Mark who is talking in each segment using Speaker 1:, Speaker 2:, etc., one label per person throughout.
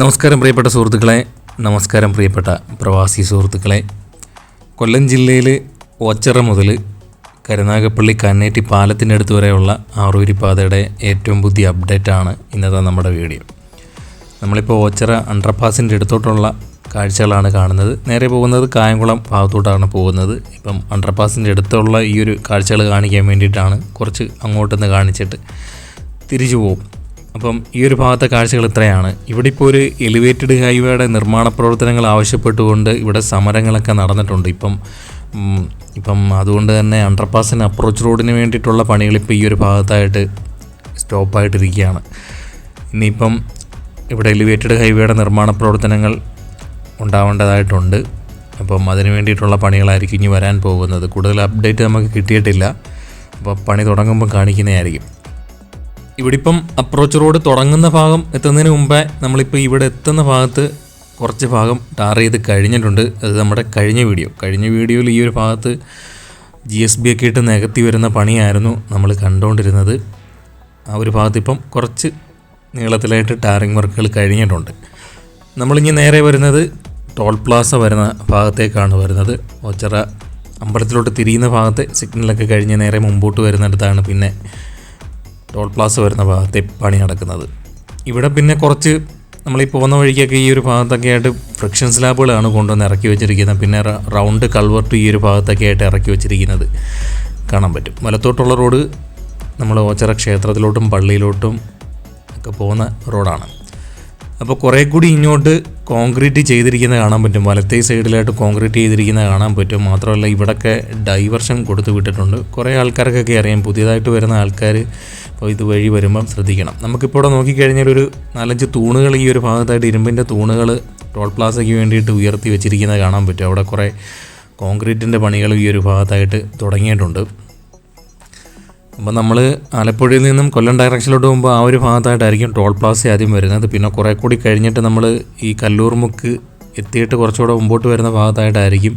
Speaker 1: നമസ്കാരം പ്രിയപ്പെട്ട സുഹൃത്തുക്കളെ. നമസ്കാരം പ്രിയപ്പെട്ട പ്രവാസി സുഹൃത്തുക്കളെ. കൊല്ലം ജില്ലയിൽ ഓച്ചറ മുതൽ കരുനാഗപ്പള്ളി കന്നേറ്റി പാലത്തിന്റെ അടുത്ത് വരെയുള്ള ആറൂരി പാതയുടെ ഏറ്റവും പുതിയ അപ്ഡേറ്റ് ആണ് ഇന്നത്തെ നമ്മുടെ വീഡിയോ. നമ്മളിപ്പോൾ ഓച്ചറ അണ്ടർപാസിന്റെ അടുത്തോട്ടുള്ള കാഴ്ചകളാണ് കാണുന്നത്. നേരെ പോകുന്നത് കായംകുളം ഭാഗത്തോട്ടാണ് പോകുന്നത്. ഇപ്പം അണ്ടർപാസിന്റെ അടുത്തുള്ള ഈ ഒരു കാഴ്ചകൾ കാണിക്കാൻ വേണ്ടിയിട്ടാണ് കുറച്ച് അങ്ങോട്ടൊന്ന് കാണിച്ചിട്ട് തിരിച്ചു പോകും. അപ്പം ഈ ഒരു ഭാഗത്തെ കാഴ്ചകൾ ഇത്രയാണ്. ഇവിടെ ഇപ്പോൾ ഒരു എലിവേറ്റഡ് ഹൈവേയുടെ നിർമ്മാണ പ്രവർത്തനങ്ങൾ ആവശ്യപ്പെട്ടുകൊണ്ട് ഇവിടെ സമരങ്ങളൊക്കെ നടന്നിട്ടുണ്ട്. ഇപ്പം ഇപ്പം അതുകൊണ്ട് തന്നെ അണ്ടർപാസിന് അപ്രോച്ച് റോഡിന് വേണ്ടിയിട്ടുള്ള പണികൾ ഇപ്പോൾ ഈ ഒരു ഭാഗത്തായിട്ട് സ്റ്റോപ്പായിട്ടിരിക്കുകയാണ് ഇനിയിപ്പം ഇവിടെ എലിവേറ്റഡ് ഹൈവേയുടെ നിർമ്മാണ പ്രവർത്തനങ്ങൾ ഉണ്ടാവേണ്ടതായിട്ടുണ്ട്. അപ്പം അതിന് വേണ്ടിയിട്ടുള്ള പണികളായിരിക്കും ഇനി വരാൻ പോകുന്നത്. കൂടുതൽ അപ്ഡേറ്റ് നമുക്ക് കിട്ടിയിട്ടില്ല. അപ്പോൾ പണി തുടങ്ങുമ്പോൾ കാണിക്കുന്നതായിരിക്കും. ഇവിടെ ഇപ്പം അപ്രോച്ച് റോഡ് തുടങ്ങുന്ന ഭാഗം എത്തുന്നതിന് മുമ്പേ നമ്മളിപ്പോൾ ഇവിടെ എത്തുന്ന ഭാഗത്ത് കുറച്ച് ഭാഗം ടാർ ചെയ്ത് കഴിഞ്ഞിട്ടുണ്ട്. അത് നമ്മുടെ കഴിഞ്ഞ വീഡിയോ. കഴിഞ്ഞ വീഡിയോയിൽ ഈ ഒരു ഭാഗത്ത് ജി എസ് ബി ഒക്കെ ഇട്ട് നികത്തി വരുന്ന പണിയായിരുന്നു നമ്മൾ കണ്ടുകൊണ്ടിരുന്നത് ആ ഒരു ഭാഗത്ത് ഇപ്പം കുറച്ച് നീളത്തിലായിട്ട് ടാറിങ് വർക്കുകൾ കഴിഞ്ഞിട്ടുണ്ട്. നമ്മളിനി നേരെ വരുന്നത് ടോൾ പ്ലാസ വരുന്ന ഭാഗത്തേക്കാണ് വരുന്നത്. ഒച്ചറ അമ്പലത്തിലോട്ട് തിരിയുന്ന ഭാഗത്തെ സിഗ്നലൊക്കെ കഴിഞ്ഞ് നേരെ മുമ്പോട്ട് വരുന്നിടത്താണ് പിന്നെ ടോൾ പ്ലാസ് വരുന്ന ഭാഗത്തെ പണി നടക്കുന്നത്. ഇവിടെ പിന്നെ കുറച്ച് നമ്മൾ ഈ പോകുന്ന വഴിക്കൊക്കെ ഈ ഒരു ഭാഗത്തൊക്കെ ആയിട്ട് ഫ്രിക്ഷൻ സ്ലാബുകളാണ് കൊണ്ടുവന്ന് ഇറക്കി വെച്ചിരിക്കുന്നത്. പിന്നെ റൗണ്ട് കൾവർട്ട് ഈ ഒരു ഭാഗത്തൊക്കെ ആയിട്ട് ഇറക്കി വെച്ചിരിക്കുന്നത് കാണാൻ പറ്റും. വലത്തോട്ടുള്ള റോഡ് നമ്മൾ ഓച്ചറ ക്ഷേത്രത്തിലോട്ടും പള്ളിയിലോട്ടും ഒക്കെ പോകുന്ന റോഡാണ്. അപ്പോൾ കുറേ കൂടി ഇങ്ങോട്ട് കോൺക്രീറ്റ് ചെയ്തിരിക്കുന്നത് കാണാൻ പറ്റും. വലത്തേ സൈഡിലായിട്ട് കോൺക്രീറ്റ് ചെയ്തിരിക്കുന്നത് കാണാൻ പറ്റും. മാത്രമല്ല ഇവിടൊക്കെ ഡൈവർഷൻ കൊടുത്തു വിട്ടിട്ടുണ്ട്. കുറേ ആൾക്കാർക്കൊക്കെ അറിയാം. പുതിയതായിട്ട് വരുന്ന ആൾക്കാർ അപ്പോൾ ഇപ്പോൾ ഇതുവഴി വരുമ്പം ശ്രദ്ധിക്കണം. നമുക്കിപ്പോൾ ഇവിടെ നോക്കിക്കഴിഞ്ഞാൽ ഒരു നാലഞ്ച് തൂണുകൾ ഈ ഒരു ഭാഗത്തായിട്ട് ഇരുമ്പിന്റെ തൂണുകൾ ടോൾ പ്ലാസയ്ക്ക് വേണ്ടിയിട്ട് ഉയർത്തി വെച്ചിരിക്കുന്നത് കാണാൻ പറ്റും. അവിടെ കുറേ കോൺക്രീറ്റിന്റെ പണികൾ ഈ ഒരു ഭാഗത്തായിട്ട് തുടങ്ങിയിട്ടുണ്ട്. അപ്പോൾ നമ്മൾ ആലപ്പുഴയിൽ നിന്നും കൊല്ലം ഡയറക്ഷനിലോട്ട് പോകുമ്പോൾ ആ ഒരു ഭാഗത്തായിട്ടായിരിക്കും ടോൾ പ്ലാസ ആദ്യം വരുന്നത്. പിന്നെ കുറേ കൂടി കഴിഞ്ഞിട്ട് നമ്മൾ ഈ കല്ലൂർ മുക്ക് എത്തിയിട്ട് കുറച്ചുകൂടെ മുമ്പോട്ട് വരുന്ന ഭാഗത്തായിട്ടായിരിക്കും.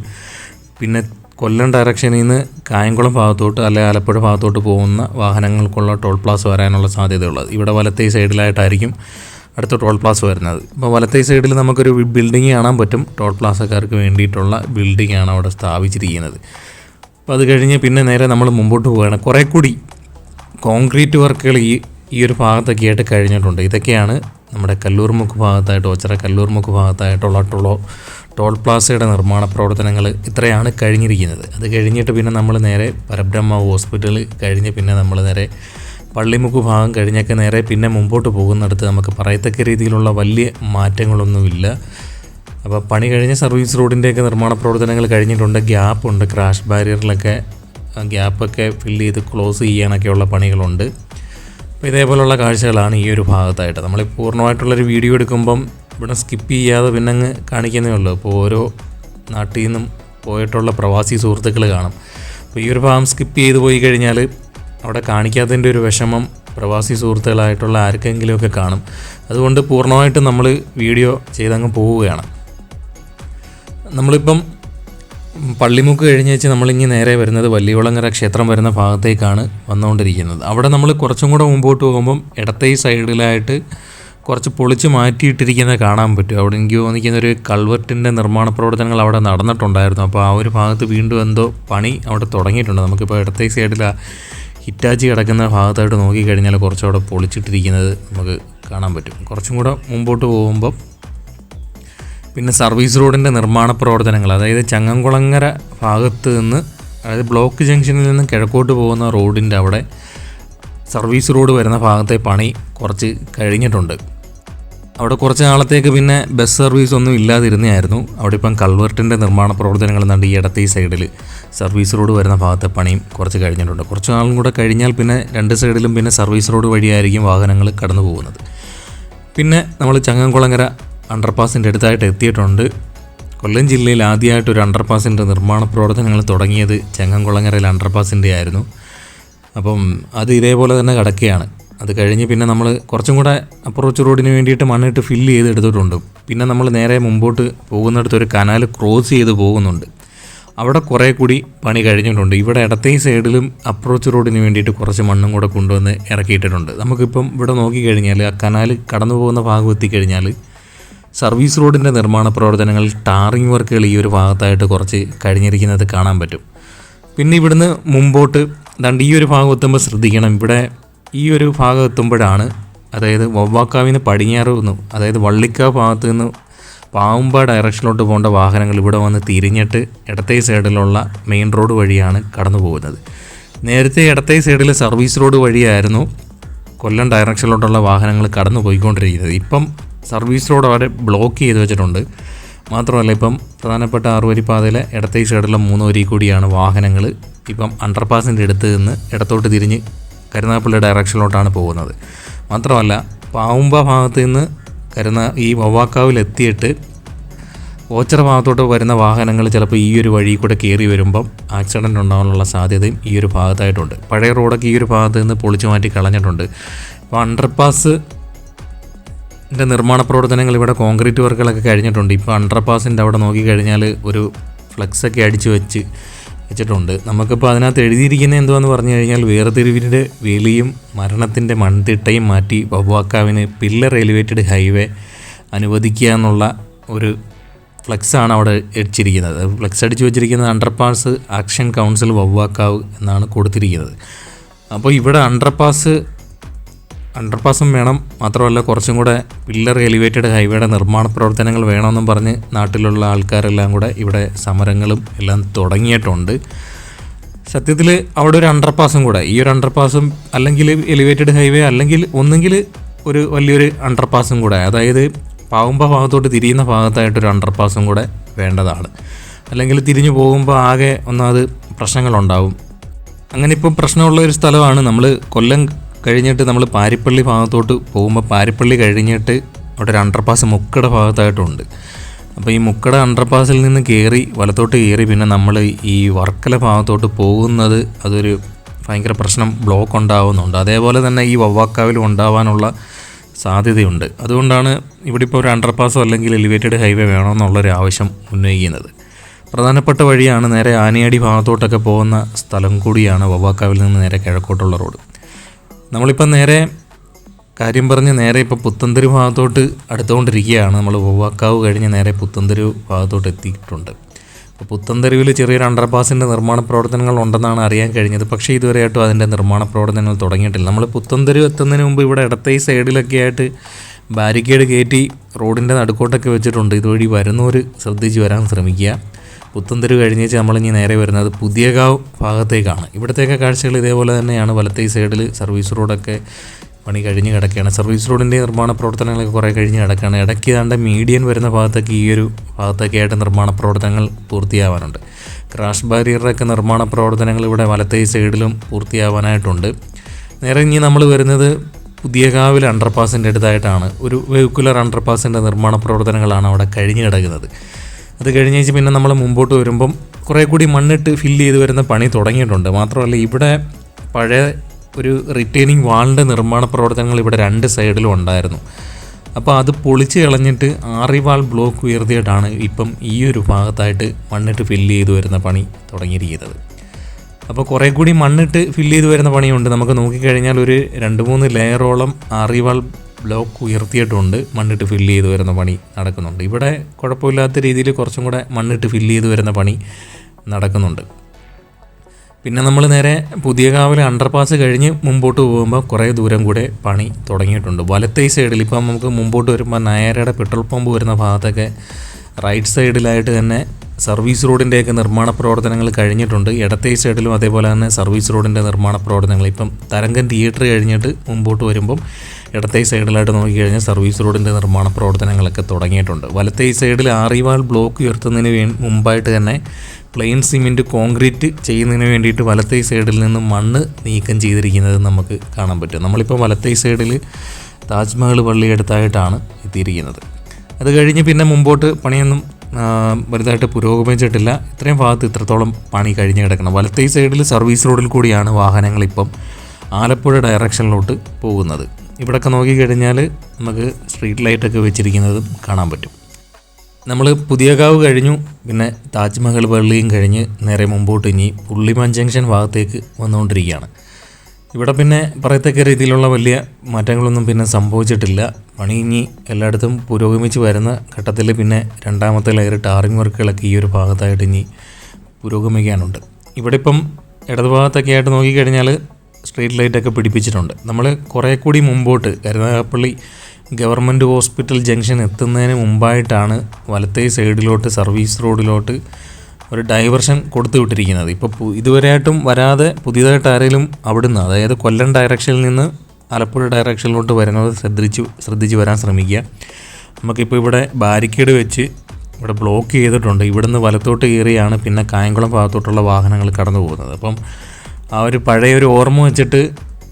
Speaker 1: പിന്നെ കൊല്ലം ഡയറക്ഷനിൽ നിന്ന് കായംകുളം ഭാഗത്തോട്ട് അല്ലെ ആലപ്പുഴ ഭാഗത്തോട്ട് പോകുന്ന വാഹനങ്ങൾക്കുള്ള ടോൾ പ്ലാസ് വരാനുള്ള സാധ്യതയുള്ളത്. ഇവിടെ വലത്തെ സൈഡിലായിട്ടായിരിക്കും അടുത്ത ടോൾ പ്ലാസ് വരുന്നത്. ഇപ്പോൾ വലത്തെ സൈഡിൽ നമുക്കൊരു ബിൽഡിംഗ് കാണാൻ പറ്റും. ടോൾ പ്ലാസക്കാർക്ക് വേണ്ടിയിട്ടുള്ള ബിൽഡിംഗ് ആണ് അവിടെ സ്ഥാപിച്ചിരിക്കുന്നത്. അപ്പോൾ അത് കഴിഞ്ഞ് പിന്നെ നേരെ നമ്മൾ മുമ്പോട്ട് പോവുകയാണ്. കുറേ കൂടി കോൺക്രീറ്റ് വർക്കുകൾ ഈ ഈ ഒരു ഭാഗത്തൊക്കെ ആയിട്ട് കഴിഞ്ഞിട്ടുണ്ട്. ഇതൊക്കെയാണ് നമ്മുടെ കല്ലൂർമുക്ക് ഭാഗത്തായിട്ട് ഒച്ചറ കല്ലൂർമുക്ക് ഭാഗത്തായിട്ടുള്ള ടോളോ ടോൾ പ്ലാസയുടെ നിർമ്മാണ പ്രവർത്തനങ്ങൾ ഇത്രയാണ് കഴിഞ്ഞിരിക്കുന്നത്. അത് കഴിഞ്ഞിട്ട് പിന്നെ നമ്മൾ നേരെ പരബ്രഹ്മ ഹോസ്പിറ്റൽ കഴിഞ്ഞ് പിന്നെ നമ്മൾ നേരെ പള്ളിമുക്ക് ഭാഗം കഴിഞ്ഞൊക്കെ നേരെ പിന്നെ മുമ്പോട്ട് പോകുന്നിടത്ത് നമുക്ക് പറയത്തക്ക രീതിയിലുള്ള വലിയ മാറ്റങ്ങളൊന്നുമില്ല. അപ്പോൾ പണി കഴിഞ്ഞ സർവീസ് റോഡിന്റെയൊക്കെ നിർമ്മാണ പ്രവർത്തനങ്ങൾ കഴിഞ്ഞിട്ടുണ്ട്. ഗ്യാപ്പുണ്ട്. ക്രാഷ് ബാരിയറിലൊക്കെ ഗ്യാപ്പൊക്കെ ഫില്ല് ചെയ്ത് ക്ലോസ് ചെയ്യാനൊക്കെയുള്ള പണികളുണ്ട്. അപ്പോൾ ഇതേപോലുള്ള കാഴ്ചകളാണ് ഈ ഒരു ഭാഗത്തായിട്ട്. നമ്മൾ പൂർണമായിട്ടുള്ളൊരു വീഡിയോ എടുക്കുമ്പം ഇവിടെ സ്കിപ്പ് ചെയ്യാതെ പിന്നെ അങ്ങ് കാണിക്കുന്നേ ഉള്ളൂ. അപ്പോൾ ഓരോ നാട്ടിൽ നിന്നും പോയിട്ടുള്ള പ്രവാസി സുഹൃത്തുക്കൾ കാണും. അപ്പോൾ ഈ ഒരു ഭാഗം സ്കിപ്പ് ചെയ്ത് പോയി കഴിഞ്ഞാൽ അവിടെ കാണിക്കാത്തതിന്റെ ഒരു വിഷമം പ്രവാസി സുഹൃത്തുക്കളായിട്ടുള്ള ആർക്കെങ്കിലുമൊക്കെ കാണും. അതുകൊണ്ട് പൂർണമായിട്ടും നമ്മൾ വീഡിയോ ചെയ്തങ്ങ് പോവുകയാണ്. നമ്മളിപ്പം പള്ളിമുക്ക് കഴിഞ്ഞ് വെച്ച് നമ്മളിങ്ങി നേരെ വരുന്നത് വല്ലിയോളങ്ങര ക്ഷേത്രം വരുന്ന ഭാഗത്തേക്കാണ് വന്നുകൊണ്ടിരിക്കുന്നത്. അവിടെ നമ്മൾ കുറച്ചും കൂടെ മുമ്പോട്ട് പോകുമ്പം ഇടത്തെ സൈഡിലായിട്ട് കുറച്ച് പൊളിച്ച് മാറ്റിയിട്ടിരിക്കുന്നത് കാണാൻ പറ്റും. അവിടെ എനിക്ക് തോന്നിക്കുന്ന ഒരു കൾവർട്ടിന്റെ നിർമ്മാണ പ്രവർത്തനങ്ങൾ അവിടെ നടന്നിട്ടുണ്ടായിരുന്നു. അപ്പോൾ ആ ഒരു ഭാഗത്ത് വീണ്ടും എന്തോ പണി അവിടെ തുടങ്ങിയിട്ടുണ്ട്. നമുക്കിപ്പോൾ ഇടത്തെ സൈഡിൽ ആ ഹിറ്റാച്ചി കിടക്കുന്ന ഭാഗത്തായിട്ട് നോക്കിക്കഴിഞ്ഞാൽ കുറച്ചുകൂടെ പൊളിച്ചിട്ടിരിക്കുന്നത് നമുക്ക് കാണാൻ പറ്റും. കുറച്ചും കൂടെ മുമ്പോട്ട് പോകുമ്പം പിന്നെ സർവീസ് റോഡിന്റെ നിർമ്മാണ പ്രവർത്തനങ്ങൾ അതായത് ചങ്ങംകുളങ്ങര ഭാഗത്ത് നിന്ന് അതായത് ബ്ലോക്ക് ജംഗ്ഷനിൽ നിന്ന് കിഴക്കോട്ട് പോകുന്ന റോഡിന്റെ അവിടെ സർവീസ് റോഡ് വരുന്ന ഭാഗത്തെ പണി കുറച്ച് കഴിഞ്ഞിട്ടുണ്ട്. അവിടെ കുറച്ച് നാളത്തേക്ക് പിന്നെ ബസ് സർവീസ് ഒന്നും ഇല്ലാതിരുന്നതായിരുന്നു. അവിടെ ഇപ്പം കൾവർട്ടിന്റെ നിർമ്മാണ പ്രവർത്തനങ്ങൾ നടന്നുണ്ട് ഈ ഇടത്തെ ഈ സൈഡിൽ സർവീസ് റോഡ് വരുന്ന ഭാഗത്തെ പണിയും കുറച്ച് കഴിഞ്ഞിട്ടുണ്ട്. കുറച്ച് നാളും കൂടെ കഴിഞ്ഞാൽ പിന്നെ രണ്ട് സൈഡിലും പിന്നെ സർവീസ് റോഡ് വഴിയായിരിക്കും വാഹനങ്ങൾ കടന്നു പോകുന്നത് പിന്നെ നമ്മൾ ചങ്ങംകുളങ്ങര അണ്ടർപാസിന്റെ അടുത്തായിട്ട് എത്തിയിട്ടുണ്ട്. കൊല്ലം ജില്ലയിൽ ആദ്യമായിട്ട് ഒരു അണ്ടർപാസിന്റെ നിർമ്മാണ പ്രവർത്തനങ്ങൾ തുടങ്ങിയത് ചങ്ങംകുളങ്ങരയിൽ അണ്ടർപാസിന്റെ ആയിരുന്നു അപ്പം അത് ഇതേപോലെ തന്നെ കിടക്കുകയാണ്. അത് കഴിഞ്ഞ് പിന്നെ നമ്മൾ കുറച്ചും കൂടെ അപ്രോച്ച് റോഡിന് വേണ്ടിയിട്ട് മണ്ണിട്ട് ഫില്ല് ചെയ്ത് എടുത്തിട്ടുണ്ട് പിന്നെ നമ്മൾ നേരെ മുമ്പോട്ട് പോകുന്നിടത്ത് ഒരു കനാൽ ക്രോസ് ചെയ്ത് പോകുന്നുണ്ട്. അവിടെ കുറേ കൂടി പണി കഴിഞ്ഞിട്ടുണ്ട്. ഇവിടെ ഇടത്തെ സൈഡിലും അപ്രോച്ച് റോഡിന് വേണ്ടിയിട്ട് കുറച്ച് മണ്ണും കൂടെ കൊണ്ടുവന്ന് ഇറക്കിയിട്ടിട്ടുണ്ട് നമുക്കിപ്പം ഇവിടെ നോക്കിക്കഴിഞ്ഞാൽ ആ കനാൽ കടന്നു പോകുന്ന ഭാഗം എത്തിക്കഴിഞ്ഞാൽ സർവീസ് റോഡിന്റെ നിർമ്മാണ പ്രവർത്തനങ്ങൾ ടാറിംഗ് വർക്കുകൾ ഈ ഒരു ഭാഗത്തായിട്ട് കുറച്ച് കഴിഞ്ഞിരിക്കുന്നത് കാണാൻ പറ്റും. പിന്നെ ഇവിടുന്ന് മുമ്പോട്ട് ദണ്ട് ഈ ഒരു ഭാഗം എത്തുമ്പോൾ ശ്രദ്ധിക്കണം. ഇവിടെ ഈ ഒരു ഭാഗം എത്തുമ്പോഴാണ് അതായത് വവ്വാക്കാവിന് പടിഞ്ഞാറ് നിന്ന് അതായത് വള്ളിക്കാവ് ഭാഗത്ത് നിന്ന് പാവുമ്പ ഡയറക്ഷനിലോട്ട് പോകേണ്ട വാഹനങ്ങൾ ഇവിടെ വന്ന് തിരിഞ്ഞിട്ട് ഇടത്തേ സൈഡിലുള്ള മെയിൻ റോഡ് വഴിയാണ് കടന്നു പോകുന്നത് നേരത്തെ ഇടത്തേ സൈഡിൽ സർവീസ് റോഡ് വഴിയായിരുന്നു. കൊല്ലം ഡയറക്ഷനിലോട്ടുള്ള വാഹനങ്ങൾ കടന്നു പോയിക്കൊണ്ടിരിക്കുന്നത് ഇപ്പം സർവീസ് റോഡ് അവരെ ബ്ലോക്ക് ചെയ്ത് വെച്ചിട്ടുണ്ട്. മാത്രമല്ല ഇപ്പം പ്രധാനപ്പെട്ട ആറുവരി പാതയിലെ ഇടത്തേ സൈഡിലെ മൂന്ന് വരി കൂടിയാണ് വാഹനങ്ങൾ ഇപ്പം അണ്ടർപാസിന്റെ അടുത്ത് നിന്ന് ഇടത്തോട്ട് തിരിഞ്ഞ് കരുനാഗപ്പള്ളി ഡയറക്ഷനിലോട്ടാണ് പോകുന്നത്. മാത്രമല്ല പാവുമ്പ ഭാഗത്ത് നിന്ന് കരുനാ ഈ വവ്വാക്കാവിലെത്തിയിട്ട് ഓച്ചറ ഭാഗത്തോട്ട് വരുന്ന വാഹനങ്ങൾ ചിലപ്പോൾ ഈ ഒരു വഴി കൂടെ കയറി വരുമ്പം ആക്സിഡന്റ് ഉണ്ടാകാനുള്ള സാധ്യതയും ഈ ഒരു ഭാഗത്തായിട്ടുണ്ട്. പഴയ റോഡൊക്കെ ഈ ഒരു ഭാഗത്ത് നിന്ന് പൊളിച്ചു മാറ്റി കളഞ്ഞിട്ടുണ്ട്. അപ്പോൾ അണ്ടർപാസ് ന്റെ നിർമ്മാണ പ്രവർത്തനങ്ങൾ ഇവിടെ കോൺക്രീറ്റ് വർക്കുകളൊക്കെ കഴിഞ്ഞിട്ടുണ്ട്. ഇപ്പോൾ അണ്ടർപാസിന്റെ അവിടെ നോക്കിക്കഴിഞ്ഞാൽ ഒരു ഫ്ലക്സൊക്കെ അടിച്ചു വെച്ച് വെച്ചിട്ടുണ്ട്. നമുക്കിപ്പോൾ അതിനകത്ത് എഴുതിയിരിക്കുന്നത് എന്തുവാന്ന് പറഞ്ഞു കഴിഞ്ഞാൽ വേർതിരിവിന്റെ വേലിയും മരണത്തിന്റെ മൺതിട്ടയും മാറ്റി വവ്വാക്കാവിന് പില്ലർ എലിവേറ്റഡ് ഹൈവേ അനുവദിക്കുക എന്നുള്ള ഒരു ഫ്ലെക്സാണ് അവിടെ അടിച്ചിരിക്കുന്നത് ഫ്ലെക്സ് അടിച്ചു വെച്ചിരിക്കുന്നത് അണ്ടർപാസ് ആക്ഷൻ കൗൺസിൽ വവ്വാക്കാവ് എന്നാണ് കൊടുത്തിരിക്കുന്നത്. അപ്പോൾ ഇവിടെ അണ്ടർപാസ് അണ്ടർപാസും വേണം. മാത്രമല്ല കുറച്ചും കൂടെ പില്ലർ എലിവേറ്റഡ് ഹൈവേയുടെ നിർമ്മാണ പ്രവർത്തനങ്ങൾ വേണമെന്നും പറഞ്ഞ് നാട്ടിലുള്ള ആൾക്കാരെല്ലാം കൂടെ ഇവിടെ സമരങ്ങളും എല്ലാം തുടങ്ങിയിട്ടുണ്ട്. സത്യത്തിൽ അവിടെ ഒരു അണ്ടർപാസും കൂടെ. ഈ ഒരു അണ്ടർപാസും അല്ലെങ്കിൽ എലിവേറ്റഡ് ഹൈവേ അല്ലെങ്കിൽ ഒന്നെങ്കിൽ ഒരു വലിയൊരു അണ്ടർപാസും കൂടെ. അതായത് പാവുമ്പ ഭാഗത്തോട്ട് തിരിയുന്ന ഭാഗത്തായിട്ടൊരു അണ്ടർപാസും കൂടെ വേണ്ടതാണ്. അല്ലെങ്കിൽ തിരിഞ്ഞു പോകുമ്പോൾ ആകെ ഒന്നാമത് പ്രശ്നങ്ങളുണ്ടാവും. അങ്ങനെ ഇപ്പം പ്രശ്നമുള്ള ഒരു സ്ഥലമാണ് നമ്മൾ കൊല്ലം കഴിഞ്ഞിട്ട് നമ്മൾ പാരിപ്പള്ളി ഭാഗത്തോട്ട് പോകുമ്പോൾ പാരിപ്പള്ളി കഴിഞ്ഞിട്ട് അവിടെ ഒരു അണ്ടർപാസ് മുക്കട ഭാഗത്തായിട്ടുണ്ട്. അപ്പോൾ ഈ മുക്കട അണ്ടർപാസിൽ നിന്ന് കയറി വലത്തോട്ട് കയറി പിന്നെ നമ്മൾ ഈ വർക്കല ഭാഗത്തോട്ട് പോകുന്നത് അതൊരു ഭയങ്കര പ്രശ്നം ബ്ലോക്ക് ഉണ്ടാവുന്നുണ്ട്. അതേപോലെ തന്നെ ഈ വവ്വാക്കാവിലും ഉണ്ടാവാനുള്ള സാധ്യതയുണ്ട്. അതുകൊണ്ടാണ് ഇവിടെ ഇപ്പോൾ ഒരു അണ്ടർപാസോ അല്ലെങ്കിൽ എലിവേറ്റഡ് ഹൈവേ വേണമെന്നുള്ളൊരു ആവശ്യം ഉന്നയിക്കുന്നത്. പ്രധാനപ്പെട്ട വഴിയാണ് നേരെ ആനയാടി ഭാഗത്തോട്ടൊക്കെ പോകുന്ന സ്ഥലം കൂടിയാണ് വവ്വാക്കാവിൽ നിന്ന് നേരെ കിഴക്കോട്ടുള്ള റോഡ്. നമ്മളിപ്പോൾ നേരെ കാര്യം പറഞ്ഞ് നേരെ ഇപ്പോൾ പുത്തന്തരു ഭാഗത്തോട്ട് അടുത്തുകൊണ്ടിരിക്കുകയാണ്. നമ്മൾ വവ്വാക്കാവ് കഴിഞ്ഞ് നേരെ പുത്തന്തരു ഭാഗത്തോട്ട് എത്തിയിട്ടുണ്ട്. അപ്പോൾ പുത്തൻതെരുവിൽ ചെറിയൊരു അണ്ടർപാസിന്റെ നിർമ്മാണ പ്രവർത്തനങ്ങൾ ഉണ്ടെന്നാണ് അറിയാൻ കഴിഞ്ഞത്. പക്ഷേ ഇതുവരെയായിട്ടും അതിന്റെ നിർമ്മാണ പ്രവർത്തനങ്ങൾ തുടങ്ങിയിട്ടില്ല. നമ്മൾ പുത്തൻതെരുവ് എത്തുന്നതിന് മുമ്പ് ഇവിടെ ഇടത്തെ സൈഡിലൊക്കെ ആയിട്ട് ബാരിക്കേഡ് കയറ്റി റോഡിന്റെ നടുക്കോട്ടൊക്കെ വെച്ചിട്ടുണ്ട്. ഇതുവഴി വരുന്നവർ ശ്രദ്ധിച്ച് വരാൻ ശ്രമിക്കുക. പുത്തന്തരു കഴിഞ്ഞേച്ച് നമ്മളിനി നേരെ വരുന്നത് പുതിയകാവ് ഭാഗത്തേക്കാണ്. ഇവിടത്തേക്ക് കാഴ്ചകൾ ഇതേപോലെ തന്നെയാണ് വലത്തേ സൈഡിൽ സർവീസ് റോഡൊക്കെ പണി കഴിഞ്ഞ് കിടക്കുകയാണ്. സർവീസ് റോഡിന്റെ നിർമ്മാണ പ്രവർത്തനങ്ങളൊക്കെ കുറേ കഴിഞ്ഞ് കിടക്കുകയാണ്. ഇടയ്ക്ക് ഏതാണ്ട് മീഡിയൻ വരുന്ന ഭാഗത്തേക്ക് ഈ ഒരു ഭാഗത്തൊക്കെ ആയിട്ട് നിർമ്മാണ പ്രവർത്തനങ്ങൾ പൂർത്തിയാവാനുണ്ട്. ക്രാഷ് ബാരിയറൊക്കെ നിർമ്മാണ പ്രവർത്തനങ്ങൾ ഇവിടെ വലത്തേ സൈഡിലും പൂർത്തിയാവാനായിട്ടുണ്ട്. നേരെ ഇനി നമ്മൾ വരുന്നത് പുതിയകാവിൽ അണ്ടർപാസിന്റെ അടുത്തായിട്ടാണ്. ഒരു വെഹിക്കുലർ അണ്ടർപാസിന്റെ നിർമ്മാണ പ്രവർത്തനങ്ങളാണ് അവിടെ കഴിഞ്ഞ് കിടക്കുന്നത്. അത് കഴിഞ്ഞ് വെച്ച് പിന്നെ നമ്മൾ മുമ്പോട്ട് വരുമ്പം കുറേ കൂടി മണ്ണിട്ട് ഫില്ല് ചെയ്ത് വരുന്ന പണി തുടങ്ങിയിട്ടുണ്ട്. മാത്രമല്ല ഇവിടെ പഴയ ഒരു റിട്ടേണിംഗ് വാളിന്റെ നിർമ്മാണ പ്രവർത്തനങ്ങൾ ഇവിടെ രണ്ട് സൈഡിലും ഉണ്ടായിരുന്നു. അപ്പോൾ അത് പൊളിച്ച് കളഞ്ഞിട്ട് ആറിവാൾ ബ്ലോക്ക് ഉയർത്തിയിട്ടാണ് ഇപ്പം ഈ ഒരു ഭാഗത്തായിട്ട് മണ്ണിട്ട് ഫില്ല് ചെയ്തു വരുന്ന പണി തുടങ്ങിയിരിക്കുന്നത്. അപ്പോൾ കുറേ കൂടി മണ്ണിട്ട് ഫില്ല് ചെയ്തു വരുന്ന പണിയുണ്ട്. നമുക്ക് നോക്കിക്കഴിഞ്ഞാൽ ഒരു രണ്ട് മൂന്ന് ലെയറോളം ആറിവാൾ ബ്ലോക്ക് ഉയർത്തിയിട്ടുണ്ട്. മണ്ണിട്ട് ഫില്ല് ചെയ്തു വരുന്ന പണി നടക്കുന്നുണ്ട്. ഇവിടെ കുഴപ്പമില്ലാത്ത രീതിയിൽ കുറച്ചും കൂടെ മണ്ണിട്ട് ഫില്ല് ചെയ്തു വരുന്ന പണി നടക്കുന്നുണ്ട്. പിന്നെ നമ്മൾ നേരെ പുതിയ കാവിലെ അണ്ടർപാസ് കഴിഞ്ഞ് മുമ്പോട്ട് പോകുമ്പോൾ കുറേ ദൂരം കൂടെ പണി തുടങ്ങിയിട്ടുണ്ട്. വലത്തെ സൈഡിൽ ഇപ്പം നമുക്ക് മുമ്പോട്ട് വരുമ്പോൾ നായരയുടെ പെട്രോൾ പമ്പ് വരുന്ന ഭാഗത്തൊക്കെ റൈറ്റ് സൈഡിലായിട്ട് തന്നെ സർവീസ് റോഡിന്റെയൊക്കെ നിർമ്മാണ പ്രവർത്തനങ്ങൾ കഴിഞ്ഞിട്ടുണ്ട്. ഇടത്തെ സൈഡിലും അതേപോലെ തന്നെ സർവീസ് റോഡിന്റെ നിർമ്മാണ പ്രവർത്തനങ്ങൾ. ഇപ്പം തരംഗൻ തിയേറ്റർ കഴിഞ്ഞിട്ട് മുമ്പോട്ട് വരുമ്പം ഇടത്തെ സൈഡിലായിട്ട് നോക്കിക്കഴിഞ്ഞാൽ സർവീസ് റോഡിന്റെ നിർമ്മാണ പ്രവർത്തനങ്ങളൊക്കെ തുടങ്ങിയിട്ടുണ്ട്. വലത്തെ സൈഡിൽ ആറിവാൾ ബ്ലോക്ക് ഉയർത്തുന്നതിന് വേ മുമ്പായിട്ട് തന്നെ പ്ലെയിൻ സിമെന്റ് കോൺക്രീറ്റ് ചെയ്യുന്നതിന് വേണ്ടിയിട്ട് വലത്തേ സൈഡിൽ നിന്ന് മണ്ണ് നീക്കം ചെയ്തിരിക്കുന്നത് നമുക്ക് കാണാൻ പറ്റും. നമ്മളിപ്പോൾ വലത്തേ സൈഡിൽ താജ്മഹൽ പള്ളി അടുത്തായിട്ടാണ് എത്തിയിരിക്കുന്നത്. അത് കഴിഞ്ഞ് പിന്നെ മുമ്പോട്ട് പണിയൊന്നും വലുതായിട്ട് പുരോഗമിച്ചിട്ടില്ല. ഇത്രയും ഭാഗത്ത് ഇത്രത്തോളം പണി കഴിഞ്ഞ് കിടക്കണം. വലത്തേ സൈഡിൽ സർവീസ് റോഡിൽ കൂടിയാണ് വാഹനങ്ങൾ ഇപ്പം ആലപ്പുഴ ഡയറക്ഷനിലോട്ട് പോകുന്നത്. ഇവിടെയൊക്കെ നോക്കിക്കഴിഞ്ഞാൽ നമുക്ക് സ്ട്രീറ്റ് ലൈറ്റൊക്കെ വെച്ചിരിക്കുന്നതും കാണാൻ പറ്റും. നമ്മൾ പുതിയകാവ് കഴിഞ്ഞു പിന്നെ താജ്മഹൽ പള്ളിയും കഴിഞ്ഞ് നേരെ മുമ്പോട്ട് ഇനി പുള്ളിമാൻ ജംഗ്ഷൻ ഭാഗത്തേക്ക് വന്നുകൊണ്ടിരിക്കുകയാണ്. ഇവിടെ പിന്നെ പറയത്തക്ക രീതിയിലുള്ള വലിയ മാറ്റങ്ങളൊന്നും പിന്നെ സംഭവിച്ചിട്ടില്ല. പണി ഇനി എല്ലായിടത്തും പുരോഗമിച്ച് വരുന്ന ഘട്ടത്തിൽ പിന്നെ രണ്ടാമത്തെ ലെയർ ടാറിങ് വർക്കുകളൊക്കെ ഈ ഒരു ഭാഗത്തായിട്ട് ഇനി പുരോഗമിക്കാനുണ്ട്. ഇവിടെ ഇപ്പം ഇടതുഭാഗത്തൊക്കെ ആയിട്ട് നോക്കിക്കഴിഞ്ഞാൽ സ്ട്രീറ്റ് ലൈറ്റൊക്കെ പിടിപ്പിച്ചിട്ടുണ്ട്. നമ്മൾ കുറേ കൂടി മുമ്പോട്ട് കരുനാഗപ്പള്ളി ഗവൺമെന്റ് ഹോസ്പിറ്റൽ ജംഗ്ഷൻ എത്തുന്നതിന് മുമ്പായിട്ടാണ് വലത്തേ സൈഡിലോട്ട് സർവീസ് റോഡിലോട്ട് ഒരു ഡൈവർഷൻ കൊടുത്തു വിട്ടിരിക്കുന്നത്. ഇപ്പോൾ ഇതുവരെയായിട്ടും വരാതെ പുതിയതായിട്ട് ആരെങ്കിലും അവിടുന്ന് അതായത് കൊല്ലം ഡയറക്ഷനിൽ നിന്ന് ആലപ്പുഴ ഡയറക്ഷനിലോട്ട് വരുന്നത് ശ്രദ്ധിച്ച് ശ്രദ്ധിച്ച് വരാൻ ശ്രമിക്കുക. നമുക്കിപ്പോൾ ഇവിടെ ബാരിക്കേഡ് വെച്ച് ഇവിടെ ബ്ലോക്ക് ചെയ്തിട്ടുണ്ട്. ഇവിടുന്ന് വലത്തോട്ട് കയറിയാണ് പിന്നെ കായംകുളം ഭാഗത്തോട്ടുള്ള വാഹനങ്ങൾ കടന്നു പോകുന്നത് അപ്പം ആ ഒരു പഴയ ഒരു ഓർമ്മ വെച്ചിട്ട്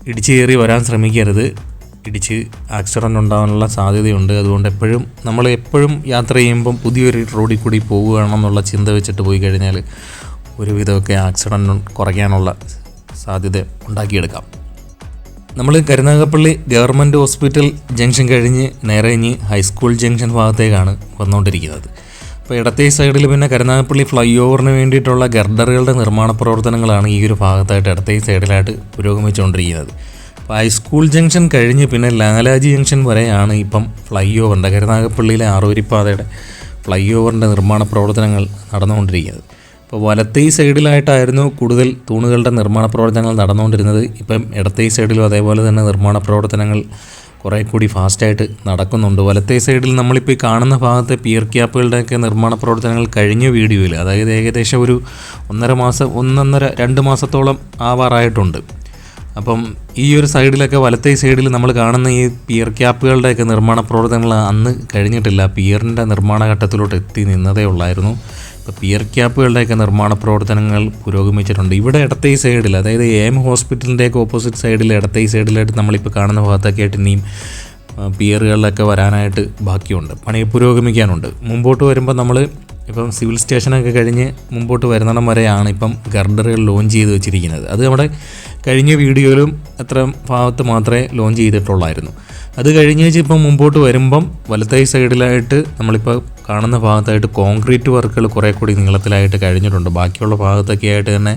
Speaker 1: ഇടിച്ചു കയറി വരാൻ ശ്രമിക്കരുത്. ഇടിച്ച് ആക്സിഡന്റ് ഉണ്ടാകാനുള്ള സാധ്യതയുണ്ട്. അതുകൊണ്ട് എപ്പോഴും നമ്മൾ എപ്പോഴും യാത്ര ചെയ്യുമ്പം പുതിയൊരു റോഡിൽ കൂടി പോവുകയാണെന്നുള്ള ചിന്ത വെച്ചിട്ട് പോയി കഴിഞ്ഞാൽ ഒരുവിധമൊക്കെ ആക്സിഡന്റ് കുറയ്ക്കാനുള്ള സാധ്യത ഉണ്ടാക്കിയെടുക്കാം. നമ്മൾ കരുനാഗപ്പള്ളി ഗവൺമെന്റ് ഹോസ്പിറ്റൽ ജംഗ്ഷൻ കഴിഞ്ഞ് നേരെ ഇനി ഹൈസ്കൂൾ ജംഗ്ഷൻ ഭാഗത്തേക്കാണ് വന്നുകൊണ്ടിരിക്കുന്നത് അപ്പോൾ ഇടത്തെ സൈഡിൽ പിന്നെ കരുനാഗപ്പള്ളി ഫ്ലൈ ഓവറിന് വേണ്ടിയിട്ടുള്ള ഗർഡറുകളുടെ നിർമ്മാണ പ്രവർത്തനങ്ങളാണ് ഈ ഒരു ഭാഗത്തായിട്ട് ഇടത്തെ സൈഡിലായിട്ട് പുരോഗമിച്ചുകൊണ്ടിരിക്കുന്നത് ഹൈസ്കൂൾ ജംഗ്ഷൻ കഴിഞ്ഞ് പിന്നെ ലാലാജി ജംഗ്ഷൻ വരെയാണ് ഇപ്പം ഫ്ലൈ ഓവറിന്റെ കരുനാഗപ്പള്ളിയിലെ ആറൂരിപ്പാതയുടെ ഫ്ലൈ ഓവറിന്റെ നിർമ്മാണ പ്രവർത്തനങ്ങൾ നടന്നുകൊണ്ടിരിക്കുന്നത്. ഇപ്പോൾ വലത്തേ സൈഡിലായിട്ടായിരുന്നു കൂടുതൽ തൂണുകളുടെ നിർമ്മാണ പ്രവർത്തനങ്ങൾ നടന്നുകൊണ്ടിരുന്നത്. ഇപ്പം ഇടത്തേ സൈഡിലും അതേപോലെ തന്നെ നിർമ്മാണ പ്രവർത്തനങ്ങൾ കുറേ കൂടി ഫാസ്റ്റായിട്ട് നടക്കുന്നുണ്ട്. വലത്തേ സൈഡിൽ നമ്മളിപ്പോൾ കാണുന്ന ഭാഗത്തെ പിയർ ക്യാപ്പുകളുടെയൊക്കെ നിർമ്മാണ പ്രവർത്തനങ്ങൾ കഴിഞ്ഞ വീഡിയോയിൽ അതായത് ഏകദേശം ഒരു ഒന്നര മാസം ഒന്നൊന്നര രണ്ട് മാസത്തോളം ആവാറായിട്ടുണ്ട്. അപ്പം ഈ ഒരു സൈഡിലൊക്കെ വലത്തെ സൈഡിൽ നമ്മൾ കാണുന്ന ഈ പിയർ ക്യാപ്പുകളുടെയൊക്കെ നിർമ്മാണ പ്രവർത്തനങ്ങൾ അന്ന് കഴിഞ്ഞിട്ടില്ല. പിയറിന്റെ നിർമ്മാണ ഘട്ടത്തിലോട്ട് എത്തി നിന്നതേ ഉള്ളായിരുന്നു. ഇപ്പോൾ പിയർ ക്യാപ്പുകളുടെയൊക്കെ നിർമ്മാണ പ്രവർത്തനങ്ങൾ പുരോഗമിച്ചിട്ടുണ്ട്. ഇവിടെ ഈ സൈഡിൽ അതായത് എം ഹോസ്പിറ്റലിന്റെയൊക്കെ ഓപ്പോസിറ്റ് സൈഡിൽ ഇടത്തേ സൈഡിലായിട്ട് നമ്മളിപ്പോൾ കാണുന്ന ഭാഗത്തൊക്കെ ആയിട്ട് ഇനിയും പിയറുകളിലൊക്കെ വരാനായിട്ട് ബാക്കിയുണ്ട്. പണി പുരോഗമിക്കാനുണ്ട്. മുമ്പോട്ട് വരുമ്പോൾ നമ്മൾ ഇപ്പം സിവിൽ സ്റ്റേഷനൊക്കെ കഴിഞ്ഞ് മുമ്പോട്ട് വരുന്നിടം വരെയാണ് ഇപ്പം ഗർഡറുകൾ ലോഞ്ച് ചെയ്ത് വെച്ചിരിക്കുന്നത്. അത് നമ്മുടെ കഴിഞ്ഞ വീഡിയോയിലും അത്ര ഭാഗത്ത് മാത്രമേ ലോഞ്ച് ചെയ്തിട്ടുള്ളായിരുന്നു. അത് കഴിഞ്ഞ് വെച്ച് ഇപ്പം മുമ്പോട്ട് വരുമ്പം വലത്തേ സൈഡിലായിട്ട് നമ്മളിപ്പോൾ കാണുന്ന ഭാഗത്തായിട്ട് കോൺക്രീറ്റ് വർക്കുകൾ കുറേ കൂടി നീളത്തിലായിട്ട് കഴിഞ്ഞിട്ടുണ്ട്. ബാക്കിയുള്ള ഭാഗത്തൊക്കെ ആയിട്ട് തന്നെ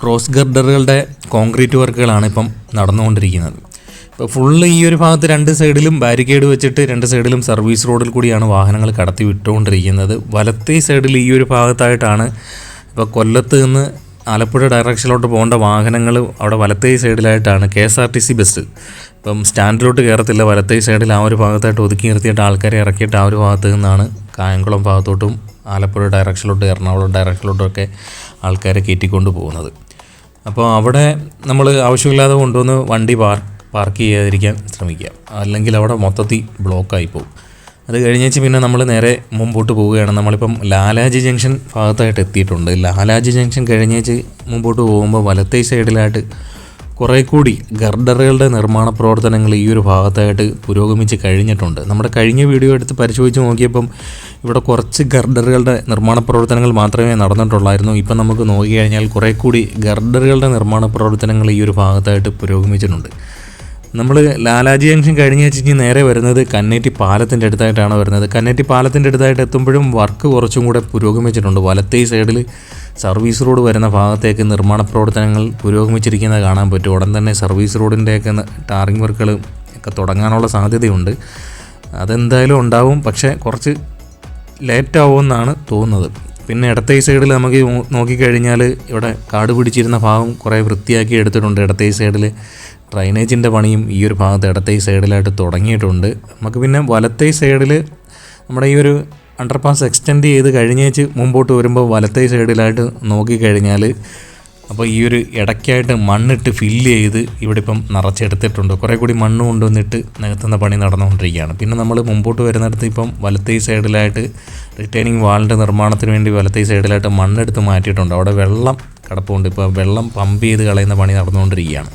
Speaker 1: ക്രോസ് ഗർഡറുകളുടെ കോൺക്രീറ്റ് വർക്കുകളാണ് ഇപ്പം നടന്നുകൊണ്ടിരിക്കുന്നത്. ഇപ്പോൾ ഫുള്ള് ഈ ഒരു ഭാഗത്ത് രണ്ട് സൈഡിലും ബാരിക്കേഡ് വെച്ചിട്ട് രണ്ട് സൈഡിലും സർവീസ് റോഡിൽ കൂടിയാണ് വാഹനങ്ങൾ കടത്തി വിട്ടുകൊണ്ടിരിക്കുന്നത്. വലത്തേ സൈഡിൽ ഈ ഒരു ഭാഗത്തായിട്ടാണ് ഇപ്പോൾ കൊല്ലത്ത് നിന്ന് ആലപ്പുഴ ഡയറക്ഷനിലോട്ട് പോകേണ്ട വാഹനങ്ങൾ അവിടെ വലത്തേ സൈഡിലായിട്ടാണ് K S R T C bus ഇപ്പം സ്റ്റാൻഡിലോട്ട് കയറത്തില്ല വലത്തേ സൈഡിൽ ആ ഒരു ഭാഗത്തായിട്ട് ഒതുക്കി നിർത്തിയിട്ട് ആൾക്കാരെ ഇറക്കിയിട്ട് ആ ഒരു ഭാഗത്ത് നിന്നാണ് കായംകുളം ഭാഗത്തോട്ടും ആലപ്പുഴ ഡയറക്ഷനിലോട്ട് എറണാകുളം ഡയറക്ഷനിലോട്ടൊക്കെ ആൾക്കാരെ കയറ്റിക്കൊണ്ട് പോകുന്നത്. അപ്പോൾ അവിടെ നമ്മൾ ആവശ്യമില്ലാതെ കൊണ്ടുവന്ന് വണ്ടി പാർ പാർക്ക് ചെയ്യാതിരിക്കാൻ ശ്രമിക്കുക. അല്ലെങ്കിൽ അവിടെ മൊത്തത്തിൽ ബ്ലോക്കായി പോകും. അത് കഴിഞ്ഞേച്ച് പിന്നെ നമ്മൾ നേരെ മുമ്പോട്ട് പോവുകയാണ്. നമ്മളിപ്പം ലാലാജി ജംഗ്ഷൻ ഭാഗത്തായിട്ട് എത്തിയിട്ടുണ്ട്. ലാലാജി ജംഗ്ഷൻ കഴിഞ്ഞേച്ച് മുമ്പോട്ട് പോകുമ്പോൾ വലത്തേ സൈഡിലായിട്ട് കുറേ കൂടി ഗർഡറുകളുടെ നിർമ്മാണ പ്രവർത്തനങ്ങൾ ഈ ഒരു ഭാഗത്തായിട്ട് പുരോഗമിച്ച് കഴിഞ്ഞിട്ടുണ്ട്. നമ്മുടെ കഴിഞ്ഞ വീഡിയോ എടുത്ത് പരിശോധിച്ച് നോക്കിയപ്പം ഇവിടെ കുറച്ച് ഗർഡറുകളുടെ നിർമ്മാണ പ്രവർത്തനങ്ങൾ മാത്രമേ നടന്നിട്ടുള്ളായിരുന്നു. ഇപ്പം നമുക്ക് നോക്കിക്കഴിഞ്ഞാൽ കുറേ കൂടി ഗർഡറുകളുടെ നിർമ്മാണ പ്രവർത്തനങ്ങൾ ഈ ഒരു ഭാഗത്തായിട്ട് പുരോഗമിച്ചിട്ടുണ്ട്. നമ്മൾ ലാലാജി ജംഗ്ഷൻ കഴിഞ്ഞ് വെച്ച് നേരെ വരുന്നത് കന്നേറ്റി പാലത്തിന്റെ അടുത്തായിട്ടാണ് വരുന്നത്. കന്നേറ്റി പാലത്തിന്റെ അടുത്തായിട്ട് എത്തുമ്പോഴും വർക്ക് കുറച്ചും കൂടെ പുരോഗമിച്ചിട്ടുണ്ട്. വലത്തേ സൈഡിൽ സർവീസ് റോഡ് വരുന്ന ഭാഗത്തേക്ക് നിർമ്മാണ പ്രവർത്തനങ്ങൾ പുരോഗമിച്ചിരിക്കുന്നത് കാണാൻ പറ്റും. ഉടൻ തന്നെ സർവീസ് റോഡിന്റെയൊക്കെ ടാറിങ് വർക്കുകൾ ഒക്കെ തുടങ്ങാനുള്ള സാധ്യതയുണ്ട്. അതെന്തായാലും ഉണ്ടാവും. പക്ഷേ കുറച്ച് ലേറ്റ് ആവുമെന്നാണ് തോന്നുന്നത്. പിന്നെ ഇടത്തേ സൈഡിൽ നമുക്ക് നോക്കിക്കഴിഞ്ഞാൽ ഇവിടെ കാട് പിടിച്ചിരുന്ന ഭാഗം കുറേ വൃത്തിയാക്കി എടുത്തിട്ടുണ്ട്. ഇടത്തേ സൈഡിൽ ഡ്രൈനേജിന്റെ പണിയും ഈ ഒരു ഭാഗത്ത് ഇടത്തേ സൈഡിലായിട്ട് തുടങ്ങിയിട്ടുണ്ട്. നമുക്ക് പിന്നെ വലത്തേ സൈഡിൽ നമ്മുടെ ഈ ഒരു അണ്ടർപാസ് എക്സ്റ്റെൻഡ് ചെയ്ത് കഴിഞ്ഞേച്ച് മുമ്പോട്ട് വരുമ്പോൾ വലത്തേ സൈഡിലായിട്ട് നോക്കിക്കഴിഞ്ഞാൽ അപ്പോൾ ഈ ഒരു ഇടയ്ക്കായിട്ട് മണ്ണിട്ട് ഫില്ല് ചെയ്ത് ഇവിടെ ഇപ്പം നിറച്ചെടുത്തിട്ടുണ്ട്. കുറേ കൂടി മണ്ണ് കൊണ്ടുവന്നിട്ട് നികത്തുന്ന പണി നടന്നുകൊണ്ടിരിക്കുകയാണ്. പിന്നെ നമ്മൾ മുമ്പോട്ട് വരുന്നിടത്ത് ഇപ്പം വലത്തേ സൈഡിലായിട്ട് റിട്ടേണിങ് വാളിന്റെ നിർമ്മാണത്തിന് വേണ്ടി വലത്തെ സൈഡിലായിട്ട് മണ്ണെടുത്ത് മാറ്റിയിട്ടുണ്ട്. അവിടെ വെള്ളം കിടപ്പുണ്ട്. ഇപ്പോൾ വെള്ളം പമ്പ് ചെയ്ത് കളയുന്ന പണി നടന്നുകൊണ്ടിരിക്കുകയാണ്.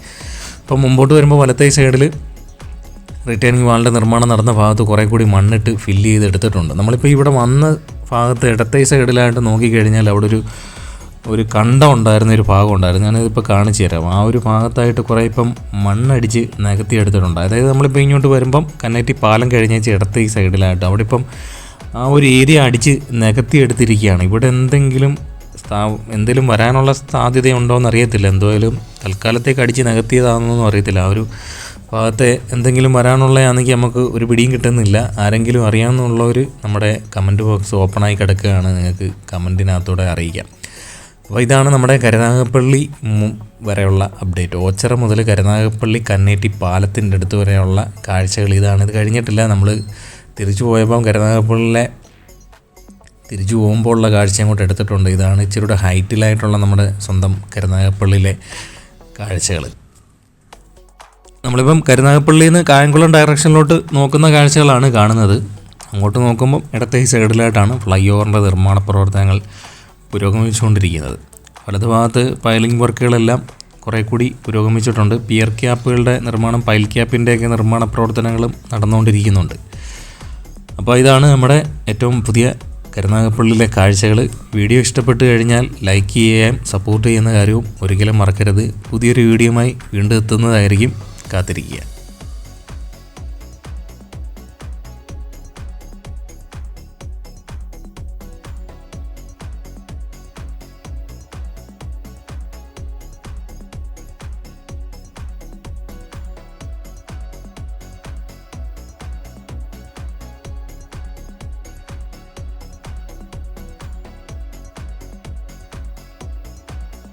Speaker 1: അപ്പം മുമ്പോട്ട് വരുമ്പോൾ വലത്തെ സൈഡിൽ റിട്ടേണിംഗ് വാളിന്റെ നിർമ്മാണം നടന്ന ഭാഗത്ത് കുറേ കൂടി മണ്ണിട്ട് ഫില്ല് ചെയ്ത് എടുത്തിട്ടുണ്ട്. നമ്മളിപ്പോൾ ഇവിടെ വന്ന ഭാഗത്ത് ഇടത്തെ സൈഡിലായിട്ട് നോക്കിക്കഴിഞ്ഞാൽ അവിടെ ഒരു ഒരു കണ്ടം ഉണ്ടായിരുന്ന ഒരു ഭാഗം ഉണ്ടായിരുന്നു. ഞാനിതിപ്പോൾ കാണിച്ചു തരാം. ആ ഒരു ഭാഗത്തായിട്ട് കുറേ ഇപ്പം മണ്ണടിച്ച് നികത്തി എടുത്തിട്ടുണ്ട്. അതായത് നമ്മളിപ്പോൾ ഇങ്ങോട്ട് വരുമ്പം കന്നേറ്റി പാലം കഴിഞ്ഞേച്ച് ഇടത്തേ സൈഡിലായിട്ട്. അവിടെ ഇപ്പം ആ ഒരു ഏരിയ അടിച്ച് നികത്തിയെടുത്തിരിക്കുകയാണ്. ഇവിടെ എന്തെങ്കിലും എന്തെങ്കിലും വരാനുള്ള സാധ്യതയുണ്ടോ എന്ന് അറിയത്തില്ല എന്തായാലും തൽക്കാലത്തേക്ക് അടിച്ച് നികത്തിയതാണെന്നൊന്നും അറിയത്തില്ല. ആ ഒരു ഭാഗത്തെ എന്തെങ്കിലും വരാനുള്ളതാണെങ്കിൽ നമുക്ക് ഒരു പിടിയും കിട്ടുന്നില്ല. ആരെങ്കിലും അറിയാമെന്നുള്ളവർ നമ്മുടെ കമന്റ് ബോക്സ് ഓപ്പണായി കിടക്കുകയാണ്. നിങ്ങൾക്ക് കമന്റിനകത്തൂടെ അറിയിക്കാം. അപ്പോൾ ഇതാണ് നമ്മുടെ കരുനാഗപ്പള്ളി വരെയുള്ള അപ്ഡേറ്റ്. ഓച്ചറ മുതൽ കരുനാഗപ്പള്ളി കന്നേറ്റി പാലത്തിന്റെ അടുത്ത് വരെയുള്ള കാഴ്ചകൾ. ഇതാണ്. ഇത് കഴിഞ്ഞിട്ടില്ല. നമ്മൾ തിരിച്ചു പോയപ്പം കരുനാഗപ്പള്ളിയിലെ തിരിച്ചു പോകുമ്പോൾ ഉള്ള കാഴ്ച അങ്ങോട്ട് എടുത്തിട്ടുണ്ട്. ഇതാണ് ഇച്ചിരിയുടെ ഹൈറ്റിലായിട്ടുള്ള നമ്മുടെ സ്വന്തം കരുനാഗപ്പള്ളിയിലെ കാഴ്ചകൾ. നമ്മളിപ്പം കരുനാഗപ്പള്ളിയിൽ നിന്ന് കായംകുളം ഡയറക്ഷനിലോട്ട് നോക്കുന്ന കാഴ്ചകളാണ് കാണുന്നത്. അങ്ങോട്ട് നോക്കുമ്പം ഇടത്തെ ഈ സൈഡിലായിട്ടാണ് ഫ്ലൈ ഓവറിന്റെ നിർമ്മാണ പ്രവർത്തനങ്ങൾ പുരോഗമിച്ചുകൊണ്ടിരിക്കുന്നത്. വലത് ഭാഗത്ത് പൈലിംഗ് വർക്കുകളെല്ലാം കുറേ കൂടി പുരോഗമിച്ചിട്ടുണ്ട്. പിയർ ക്യാപ്പുകളുടെ നിർമ്മാണം പൈൽ ക്യാപ്പിന്റെയൊക്കെ നിർമ്മാണ പ്രവർത്തനങ്ങളും നടന്നുകൊണ്ടിരിക്കുന്നുണ്ട്. അപ്പോൾ ഇതാണ് നമ്മുടെ ഏറ്റവും പുതിയ കരുനാഗപ്പള്ളിയിലെ കാഴ്ചകൾ. വീഡിയോ ഇഷ്ടപ്പെട്ട് കഴിഞ്ഞാൽ ലൈക്ക് ചെയ്യാൻ സപ്പോർട്ട് ചെയ്യുന്ന കാര്യവും ഒരിക്കലും മറക്കരുത്. പുതിയൊരു വീഡിയോയുമായി വീണ്ടും എത്തുന്നതായിരിക്കും കാത്തിരിക്കുക.